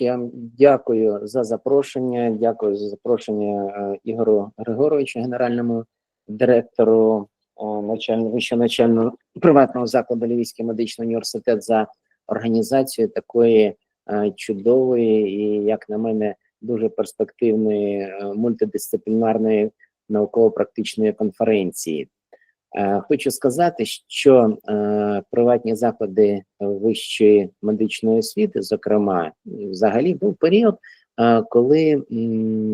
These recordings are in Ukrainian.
Я дякую за запрошення. Дякую за запрошення е, Ігору Григоровичу, генеральному директору е, начального вищого начального приватного закладу Львівський медичний університет за організацію такої е, чудової і, як на мене, дуже перспективної мультидисциплінарної науково-практичної конференції. Е, Хочу сказати, що е, приватні заклади вищої медичної освіти, зокрема, взагалі був період, е, коли в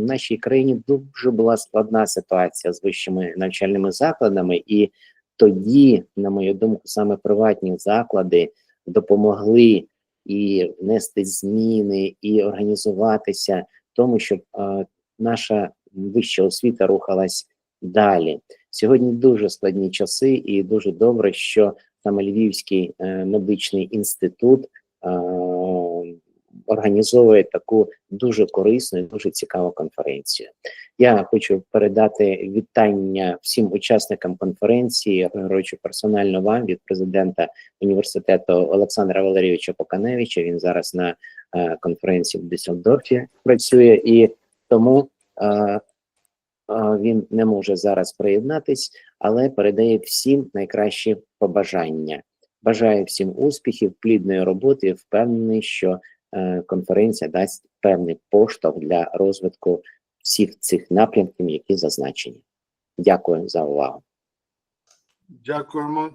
нашій країні дуже була складна ситуація з вищими навчальними закладами, і тоді, на мою думку, саме приватні заклади допомогли і внести зміни, і організуватися тому, щоб наша вища освіта рухалась далі. Сьогодні дуже складні часи, і дуже добре, що саме Львівський е, медичний інститут е, організовує таку дуже корисну і дуже цікаву конференцію. Я хочу передати вітання всім учасникам конференції, Григоровичу, персонально вам від президента університету Олександра Валерійовича Поканевича. Він зараз на е, конференції в Дюссельдорфі працює і тому. Він не може зараз приєднатись, але передає всім найкращі побажання. Бажаю всім успіхів, плідної роботи. Впевнений, що е, конференція дасть певний поштовх для розвитку всіх цих напрямків, які зазначені. Дякую за увагу. Дякуємо.